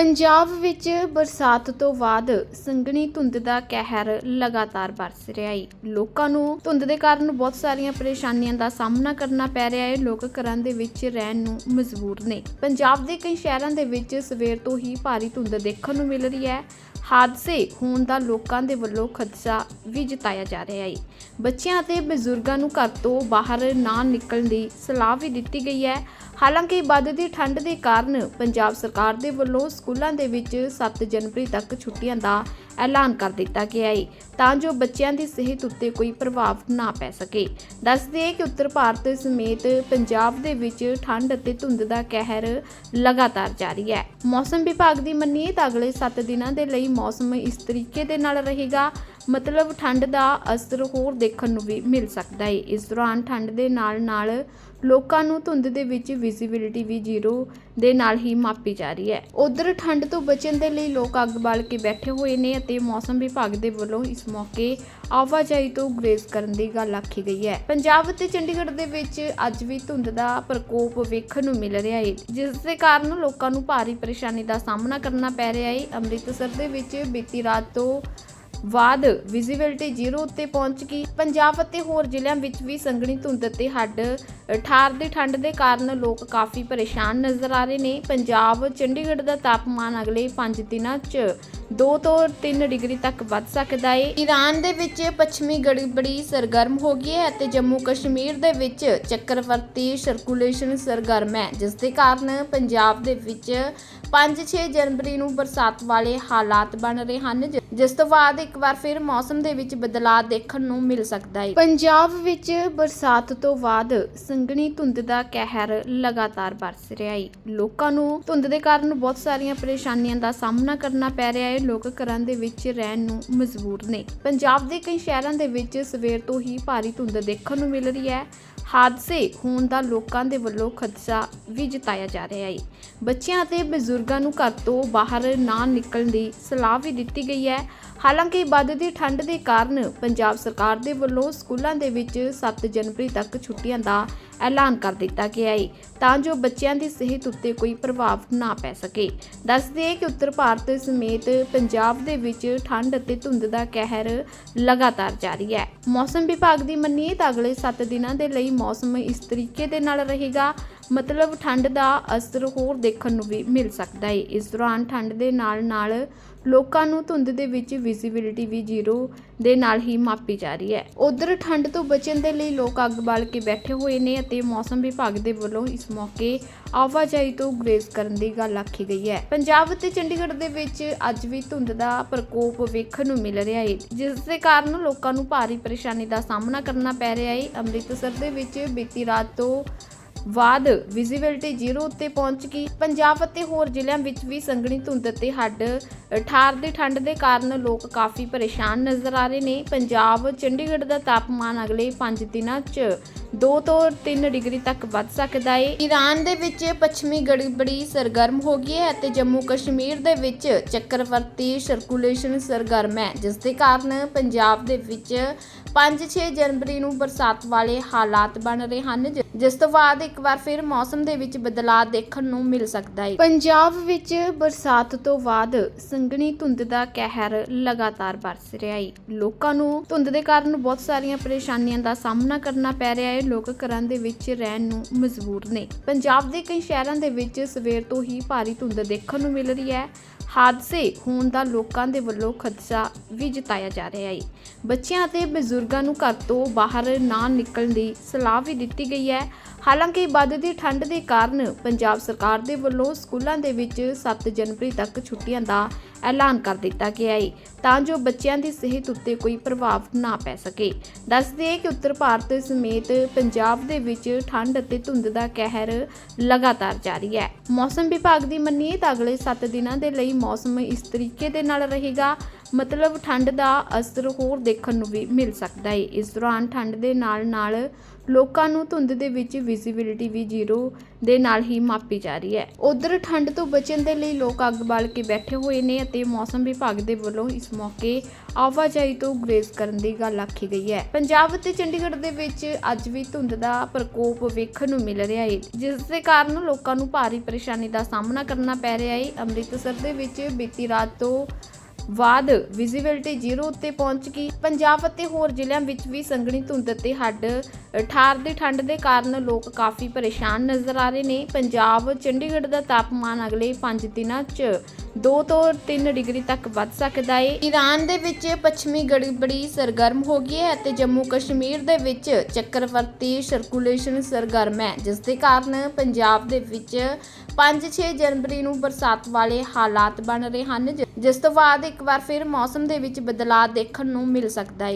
ਪੰਜਾਬ ਵਿੱਚ ਬਰਸਾਤ ਤੋਂ ਬਾਅਦ ਸੰਘਣੀ ਧੁੰਦ ਦਾ ਕਹਿਰ ਲਗਾਤਾਰ ਬਰਸ ਰਿਹਾ ਹੈ ਲੋਕਾਂ ਨੂੰ ਧੁੰਦ ਦੇ ਕਾਰਨ ਬਹੁਤ ਸਾਰੀਆਂ ਪਰੇਸ਼ਾਨੀਆਂ ਦਾ ਸਾਹਮਣਾ ਕਰਨਾ ਪੈ ਰਿਹਾ ਹੈ ਲੋਕ ਘਰਾਂ ਦੇ ਵਿੱਚ ਰਹਿਣ ਨੂੰ ਮਜਬੂਰ ਨੇ। ਪੰਜਾਬ ਦੇ ਕਈ ਸ਼ਹਿਰਾਂ ਦੇ ਵਿੱਚ ਸਵੇਰ ਤੋਂ ਹੀ ਭਾਰੀ ਧੁੰਦ ਦੇਖਣ ਨੂੰ ਮਿਲ ਰਹੀ ਹੈ। ਹਾਦਸੇ ਹੋਣ ਦਾ ਲੋਕਾਂ ਦੇ ਵੱਲੋਂ ਖਦਸ਼ਾ ਵੀ ਜਤਾਇਆ ਜਾ ਰਿਹਾ ਹੈ। ਬੱਚਿਆਂ ਅਤੇ ਬਜ਼ੁਰਗਾਂ ਨੂੰ ਘਰ ਤੋਂ ਬਾਹਰ ਨਾ ਨਿਕਲਣ ਦੀ ਸਲਾਹ ਵੀ ਦਿੱਤੀ ਗਈ ਹੈ। ਹਾਲਾਂਕਿ ਵੱਧਦੀ ਠੰਡ ਦੇ ਕਾਰਨ ਪੰਜਾਬ ਸਰਕਾਰ ਦੇ ਵੱਲੋਂ ਸਕੂਲਾਂ ਦੇ ਵਿੱਚ 7 ਜਨਵਰੀ ਤੱਕ ਛੁੱਟੀਆਂ ਦਾ ਐਲਾਨ ਕਰ ਦਿੱਤਾ ਗਿਆ ਹੈ। ਤਾਂ ਜੋ ਬੱਚਿਆਂ ਦੀ ਸਿਹਤ ਉੱਤੇ ਕੋਈ ਪ੍ਰਭਾਵ ਨਾ ਪੈ ਸਕੇ। ਦੱਸਦੇ ਹੈ ਕਿ ਉੱਤਰ ਭਾਰਤ ਸਮੇਤ ਪੰਜਾਬ ਦੇ ਵਿੱਚ ਠੰਡ ਅਤੇ ਧੁੰਦ ਦਾ ਕਹਿਰ ਲਗਾਤਾਰ ਜਾਰੀ ਹੈ। ਮੌਸਮ ਵਿਭਾਗ ਦੀ ਮੰਨੀਏ ਤਾਂ ਅਗਲੇ 7 ਦਿਨਾਂ ਦੇ ਲਈ ਮੌਸਮ ਇਸ ਤਰੀਕੇ ਦੇ ਨਾਲ ਰਹੇਗਾ। ਮਤਲਬ ਠੰਡ ਦਾ ਅਸਰ ਹੋਰ ਦੇਖਣ ਨੂੰ ਵੀ ਮਿਲ ਸਕਦਾ ਹੈ ਇਸ ਦੌਰਾਨ ਠੰਡ ਦੇ ਨਾਲ ਨਾਲ ਲੋਕਾਂ ਨੂੰ ਧੁੰਦ ਦੇ ਵਿੱਚ ਵਿਜ਼ਿਬਿਲਿਟੀ ਵੀ ਜ਼ੀਰੋ ਦੇ ਨਾਲ ਹੀ ਮਾਪੀ ਜਾ ਰਹੀ ਹੈ। ਉਧਰ ਠੰਡ ਤੋਂ ਬਚਣ ਦੇ ਲਈ ਲੋਕ ਅੱਗ ਬਾਲ ਕੇ ਬੈਠੇ ਹੋਏ ਨੇ ਅਤੇ ਮੌਸਮ ਵਿਭਾਗ ਦੇ ਵੱਲੋਂ ਇਸ ਮੌਕੇ ਆਵਾਜਾਈ ਤੋਂ ਗੁਰੇਜ਼ ਕਰਨ ਦੀ ਗੱਲ ਆਖੀ ਗਈ ਹੈ। ਪੰਜਾਬ ਅਤੇ ਚੰਡੀਗੜ੍ਹ ਦੇ ਵਿੱਚ ਅੱਜ ਵੀ ਧੁੰਦ ਦਾ ਪ੍ਰਕੋਪ ਵੇਖਣ ਨੂੰ ਮਿਲ ਰਿਹਾ ਹੈ ਜਿਸ ਦੇ ਕਾਰਨ ਲੋਕਾਂ ਨੂੰ ਭਾਰੀ ਪਰੇਸ਼ਾਨੀ ਦਾ ਸਾਹਮਣਾ ਕਰਨਾ ਪੈ ਰਿਹਾ ਹੈ ਅੰਮ੍ਰਿਤਸਰ ਦੇ ਵਿੱਚ ਬੀਤੀ ਰਾਤ ਤੋਂ ਬਾਅਦ ਵਿਜ਼ਿਬਿਲਟੀ ਜ਼ੀਰੋ ਉੱਤੇ ਪਹੁੰਚ ਗਈ। ਪੰਜਾਬ ਅਤੇ ਹੋਰ ਜ਼ਿਲ੍ਹਿਆਂ ਵਿੱਚ ਵੀ ਸੰਘਣੀ ਧੁੰਦ ਅਤੇ ਹੱਡ ਠਾਰ ਦੀ ਠੰਡ ਦੇ ਕਾਰਨ ਲੋਕ ਕਾਫੀ ਪਰੇਸ਼ਾਨ ਨਜ਼ਰ ਆ ਰਹੇ ਨੇ। ਪੰਜਾਬ ਚੰਡੀਗੜ੍ਹ ਦਾ ਤਾਪਮਾਨ ਅਗਲੇ 5 ਦਿਨਾਂ 'ਚ 2 ਤੋਂ 3 ਡਿਗਰੀ ਤੱਕ ਵੱਧ ਸਕਦਾ ਹੈ ਈਰਾਨ ਦੇ ਵਿੱਚ ਪੱਛਮੀ ਗੜਬੜੀ ਸਰਗਰਮ ਹੋ ਗਈ ਹੈ ਅਤੇ ਜੰਮੂ ਕਸ਼ਮੀਰ ਦੇ ਵਿੱਚ ਚੱਕਰਵਰਤੀ ਸਰਕੂਲੇਸ਼ਨ ਸਰਗਰਮ ਹੈ ਜਿਸ ਦੇ ਕਾਰਨ ਪੰਜਾਬ ਦੇ ਵਿੱਚ 5-6 ਜਨਵਰੀ ਨੂੰ ਬਰਸਾਤ ਵਾਲੇ ਹਾਲਾਤ ਬਣ ਰਹੇ ਹਨ ਜਿਸ ਤੋਂ ਬਾਅਦ ਇੱਕ ਵਾਰ ਫਿਰ ਮੌਸਮ ਦੇ ਵਿੱਚ ਬਦਲਾਅ ਦੇਖਣ ਨੂੰ ਮਿਲ ਸਕਦਾ ਹੈ ਪੰਜਾਬ ਵਿੱਚ ਬਰਸਾਤ ਤੋਂ ਬਾਅਦ ਸੰਘਣੀ ਧੁੰਦ ਦਾ ਕਹਿਰ ਲਗਾਤਾਰ ਬਰਸ ਰਿਹਾ ਹੈ ਲੋਕਾਂ ਨੂੰ ਧੁੰਦ ਦੇ ਕਾਰਨ ਬਹੁਤ ਸਾਰੀਆਂ ਪਰੇਸ਼ਾਨੀਆਂ ਦਾ ਸਾਹਮਣਾ ਕਰਨਾ ਪੈ ਰਿਹਾ ਹੈ ਲੋਕ ਘਰਾਂ ਦੇ ਵਿੱਚ ਰਹਿਣ ਨੂੰ ਮਜਬੂਰ ਨੇ। ਪੰਜਾਬ ਦੇ ਕਈ ਸ਼ਹਿਰਾਂ ਦੇ ਵਿੱਚ ਸਵੇਰ ਤੋਂ ਹੀ ਭਾਰੀ ਧੁੰਦ ਦੇਖਣ ਨੂੰ ਮਿਲ ਰਹੀ ਹੈ। ਹਾਦਸੇ ਹੋਣ ਦਾ ਲੋਕਾਂ ਦੇ ਵੱਲੋਂ ਖਦਸ਼ਾ ਵੀ ਜਤਾਇਆ ਜਾ ਰਿਹਾ ਹੈ ਬੱਚਿਆਂ ਅਤੇ ਬਜ਼ੁਰਗਾਂ ਨੂੰ ਘਰ ਤੋਂ ਬਾਹਰ ਨਾ ਨਿਕਲਣ ਦੀ ਸਲਾਹ ਵੀ ਦਿੱਤੀ ਗਈ ਹੈ। ਹਾਲਾਂਕਿ ਵੱਧਦੀ ਠੰਡ ਦੇ ਕਾਰਨ ਪੰਜਾਬ ਸਰਕਾਰ ਦੇ ਵੱਲੋਂ ਸਕੂਲਾਂ ਦੇ ਵਿੱਚ 7 ਜਨਵਰੀ ਤੱਕ ਛੁੱਟੀਆਂ ਦਾ ਐਲਾਨ ਕਰ ਦਿੱਤਾ ਗਿਆ ਹੈ ਤਾਂ ਜੋ ਬੱਚਿਆਂ ਦੀ ਸਿਹਤ ਉੱਤੇ ਕੋਈ ਪ੍ਰਭਾਵ ਨਾ ਪੈ ਸਕੇ। ਦੱਸਦੇ ਹੈ ਕਿ ਉੱਤਰ ਭਾਰਤ ਸਮੇਤ ਪੰਜਾਬ ਦੇ ਵਿੱਚ ਠੰਡ ਅਤੇ ਧੁੰਦ ਦਾ ਕਹਿਰ ਲਗਾਤਾਰ ਜਾਰੀ ਹੈ। ਮੌਸਮ ਵਿਭਾਗ ਦੀ ਮੰਨੀਏ ਤਾਂ ਅਗਲੇ 7 ਦਿਨਾਂ ਦੇ ਲਈ ਮੌਸਮ ਇਸ ਤਰੀਕੇ ਦੇ ਨਾਲ ਰਹੇਗਾ। ਮਤਲਬ ਠੰਡ ਦਾ ਅਸਰ ਹੋਰ ਦੇਖਣ ਨੂੰ ਵੀ ਮਿਲ ਸਕਦਾ ਹੈ। ਇਸ ਦੌਰਾਨ ਠੰਡ ਦੇ ਨਾਲ ਨਾਲ ਲੋਕਾਂ ਨੂੰ ਧੁੰਦ ਦੇ ਵਿੱਚ ਵਿਜ਼ਿਬਿਲਿਟੀ ਵੀ ਜ਼ੀਰੋ ਦੇ ਨਾਲ ਹੀ ਮਾਪੀ ਜਾ ਰਹੀ ਹੈ। ਉਧਰ ਠੰਡ ਤੋਂ ਬਚਣ ਦੇ ਲਈ ਲੋਕ ਅੱਗ ਬਾਲ ਕੇ ਬੈਠੇ ਹੋਏ ਨੇ ਅਤੇ ਮੌਸਮ ਵਿਭਾਗ ਦੇ ਵੱਲੋਂ ਇਸ ਮੌਕੇ ਆਵਾਜਾਈ ਤੋਂ ਗੁਰੇਜ਼ ਕਰਨ ਦੀ ਗੱਲ ਆਖੀ ਗਈ ਹੈ। ਪੰਜਾਬ ਅਤੇ ਚੰਡੀਗੜ੍ਹ ਦੇ ਵਿੱਚ ਅੱਜ ਵੀ ਧੁੰਦ ਦਾ ਪ੍ਰਕੋਪ ਵੇਖਣ ਨੂੰ ਮਿਲ ਰਿਹਾ ਹੈ ਜਿਸ ਦੇ ਕਾਰਨ ਲੋਕਾਂ ਨੂੰ ਭਾਰੀ ਪਰੇਸ਼ਾਨੀ ਦਾ ਸਾਹਮਣਾ ਕਰਨਾ ਪੈ ਰਿਹਾ ਹੈ ਅੰਮ੍ਰਿਤਸਰ ਦੇ ਵਿੱਚ ਬੀਤੀ ਰਾਤ ਤੋਂ ਬਾਅਦ ਵਿਜ਼ਿਬਿਲਟੀ ਜ਼ੀਰੋ ਉੱਤੇ ਪਹੁੰਚ ਗਈ। ਪੰਜਾਬ ਅਤੇ ਹੋਰ ਜ਼ਿਲ੍ਹਿਆਂ ਵਿੱਚ ਵੀ ਸੰਘਣੀ ਧੁੰਦ ਅਤੇ ਹੱਡ ਠਾਰ ਦੀ ਠੰਡ ਦੇ ਕਾਰਨ ਲੋਕ ਕਾਫੀ ਪਰੇਸ਼ਾਨ ਨਜ਼ਰ ਆ ਰਹੇ ਨੇ। ਪੰਜਾਬ ਚੰਡੀਗੜ੍ਹ ਦਾ ਤਾਪਮਾਨ ਅਗਲੇ 5 ਦਿਨਾਂ 'ਚ 2 ਤੋਂ 3 ਡਿਗਰੀ ਤੱਕ ਵੱਧ ਸਕਦਾ ਹੈ ਈਰਾਨ ਦੇ ਵਿੱਚ ਪੱਛਮੀ ਗੜਬੜੀ ਸਰਗਰਮ ਹੋ ਗਈ ਹੈ ਅਤੇ ਜੰਮੂ ਕਸ਼ਮੀਰ ਦੇ ਵਿੱਚ ਚੱਕਰਵਰਤੀ ਸਰਕੂਲੇਸ਼ਨ ਸਰਗਰਮ ਹੈ, ਜਿਸ ਦੇ ਕਾਰਨ ਪੰਜਾਬ ਦੇ ਵਿੱਚ 5-6 ਜਨਵਰੀ ਨੂੰ ਬਰਸਾਤ ਵਾਲੇ ਹਾਲਾਤ ਬਣ ਰਹੇ ਹਨ, ਜਿ- ਜਿਸ ਤੋਂ ਬਾਅਦ ਇੱਕ ਵਾਰ ਫਿਰ ਮੌਸਮ ਦੇ ਵਿੱਚ ਬਦਲਾਅ ਦੇਖਣ ਨੂੰ ਮਿਲ ਸਕਦਾ ਹੈ ਪੰਜਾਬ ਵਿੱਚ ਬਰਸਾਤ ਤੋਂ ਬਾਅਦ ਸੰਘਣੀ ਧੁੰਦ ਦਾ ਕਹਿਰ ਲਗਾਤਾਰ ਬਰਸ ਰਿਹਾ ਹੈ ਲੋਕਾਂ ਨੂੰ ਧੁੰਦ ਦੇ ਕਾਰਨ ਬਹੁਤ ਸਾਰੀਆਂ ਪਰੇਸ਼ਾਨੀਆਂ ਦਾ ਸਾਹਮਣਾ ਕਰਨਾ ਪੈ ਰਿਹਾ ਹੈ ਲੋਕ ਘਰਾਂ ਦੇ ਵਿੱਚ ਰਹਿਣ ਨੂੰ ਮਜਬੂਰ ਨੇ। ਪੰਜਾਬ ਦੇ ਕਈ ਸ਼ਹਿਰਾਂ ਦੇ ਵਿੱਚ ਸਵੇਰ ਤੋਂ ਹੀ ਭਾਰੀ ਧੁੰਦ ਦੇਖਣ ਨੂੰ ਮਿਲ ਰਹੀ ਹੈ। ਹਾਦਸੇ ਹੋਣ ਦਾ ਲੋਕਾਂ ਦੇ ਵੱਲੋਂ ਖਦਸ਼ਾ ਵੀ ਜਤਾਇਆ ਜਾ ਰਿਹਾ ਹੈ ਬੱਚਿਆਂ ਅਤੇ ਬਜ਼ੁਰਗਾਂ ਨੂੰ ਘਰ ਤੋਂ ਬਾਹਰ ਨਾ ਨਿਕਲਣ ਦੀ ਸਲਾਹ ਵੀ ਦਿੱਤੀ ਗਈ ਹੈ। ਹਾਲਾਂਕਿ ਵੱਧਦੀ ਠੰਡ ਦੇ ਕਾਰਨ ਪੰਜਾਬ ਸਰਕਾਰ ਦੇ ਵੱਲੋਂ ਸਕੂਲਾਂ ਦੇ ਵਿੱਚ 7 ਜਨਵਰੀ ਤੱਕ ਛੁੱਟੀਆਂ ਦਾ ਐਲਾਨ ਕਰ ਦਿੱਤਾ ਗਿਆ ਹੈ ਤਾਂ ਜੋ ਬੱਚਿਆਂ ਦੀ ਸਿਹਤ ਉੱਤੇ ਕੋਈ ਪ੍ਰਭਾਵ ਨਾ ਪੈ ਸਕੇ। ਦੱਸਦੇ ਕਿ ਉੱਤਰ ਭਾਰਤ ਸਮੇਤ ਪੰਜਾਬ ਦੇ ਵਿੱਚ ਠੰਡ ਅਤੇ ਧੁੰਦ ਦਾ ਕਹਿਰ ਲਗਾਤਾਰ ਜਾਰੀ ਹੈ। ਮੌਸਮ ਵਿਭਾਗ ਦੀ ਮੰਨੀਏ ਤਾਂ ਅਗਲੇ 7 ਦਿਨਾਂ ਦੇ ਲਈ ਮੌਸਮ ਇਸ ਤਰੀਕੇ ਦੇ ਨਾਲ ਰਹੇਗਾ। ਮਤਲਬ ਠੰਡ ਦਾ ਅਸਰ ਹੋਰ ਦੇਖਣ ਨੂੰ ਵੀ ਮਿਲ ਸਕਦਾ ਹੈ ਇਸ ਦੌਰਾਨ ਠੰਡ ਦੇ ਨਾਲ ਨਾਲ ਲੋਕਾਂ ਨੂੰ ਧੁੰਦ ਦੇ ਵਿੱਚ ਵਿਜ਼ਿਬਿਲਿਟੀ ਵੀ ਜ਼ੀਰੋ ਦੇ ਨਾਲ ਹੀ ਮਾਪੀ ਜਾ ਰਹੀ ਹੈ। ਉਧਰ ਠੰਡ ਤੋਂ ਬਚਣ ਦੇ ਲਈ ਲੋਕ ਅੱਗ ਬਾਲ ਕੇ ਬੈਠੇ ਹੋਏ ਨੇ ਅਤੇ ਮੌਸਮ ਵਿਭਾਗ ਦੇ ਵੱਲੋਂ ਇਸ ਮੌਕੇ ਆਵਾਜਾਈ ਤੋਂ ਗੁਰੇਜ਼ ਕਰਨ ਦੀ ਗੱਲ ਆਖੀ ਗਈ ਹੈ। ਪੰਜਾਬ ਅਤੇ ਚੰਡੀਗੜ੍ਹ ਦੇ ਵਿੱਚ ਅੱਜ ਵੀ ਧੁੰਦ ਦਾ ਪ੍ਰਕੋਪ ਵੇਖਣ ਨੂੰ ਮਿਲ ਰਿਹਾ ਹੈ ਜਿਸ ਦੇ ਕਾਰਨ ਲੋਕਾਂ ਨੂੰ ਭਾਰੀ ਪਰੇਸ਼ਾਨੀ ਦਾ ਸਾਹਮਣਾ ਕਰਨਾ ਪੈ ਰਿਹਾ ਹੈ ਅੰਮ੍ਰਿਤਸਰ ਦੇ ਵਿੱਚ ਬੀਤੀ ਰਾਤ ਤੋਂ ਬਾਅਦ ਵਿਜ਼ਿਬਿਲਟੀ ਜ਼ੀਰੋ ਉੱਤੇ ਪਹੁੰਚ ਗਈ। ਪੰਜਾਬ ਅਤੇ ਹੋਰ ਜ਼ਿਲ੍ਹਿਆਂ ਵਿੱਚ ਵੀ ਸੰਘਣੀ ਧੁੰਦ ਅਤੇ ਹੱਡ ਠਾਰ ਦੀ ਠੰਡ ਦੇ ਕਾਰਨ ਲੋਕ ਕਾਫੀ ਪਰੇਸ਼ਾਨ ਨਜ਼ਰ ਆ ਰਹੇ ਨੇ। ਪੰਜਾਬ, ਚੰਡੀਗੜ੍ਹ ਦਾ ਤਾਪਮਾਨ ਅਗਲੇ 5 ਦਿਨਾਂ 'ਚ 2 ਤੋਂ 3 ਡਿਗਰੀ ਤੱਕ ਵੱਧ ਸਕਦਾ ਹੈ ਈਰਾਨ ਦੇ ਵਿੱਚ ਪੱਛਮੀ ਗੜਬੜੀ ਸਰਗਰਮ ਹੋ ਗਈ ਹੈ ਅਤੇ ਜੰਮੂ ਕਸ਼ਮੀਰ ਦੇ ਵਿੱਚ ਚੱਕਰਵਰਤੀ ਸਰਕੂਲੇਸ਼ਨ ਸਰਗਰਮ ਹੈ, ਜਿਸ ਦੇ ਕਾਰਨ ਪੰਜਾਬ ਦੇ ਵਿੱਚ 5-6 ਜਨਵਰੀ ਨੂੰ ਬਰਸਾਤ ਵਾਲੇ ਹਾਲਾਤ ਬਣ ਰਹੇ ਹਨ, ਜਿ- ਜਿਸ ਤੋਂ ਬਾਅਦ ਇੱਕ ਵਾਰ ਫਿਰ ਮੌਸਮ ਦੇ ਵਿੱਚ ਬਦਲਾਅ ਦੇਖਣ ਨੂੰ ਮਿਲ ਸਕਦਾ ਹੈ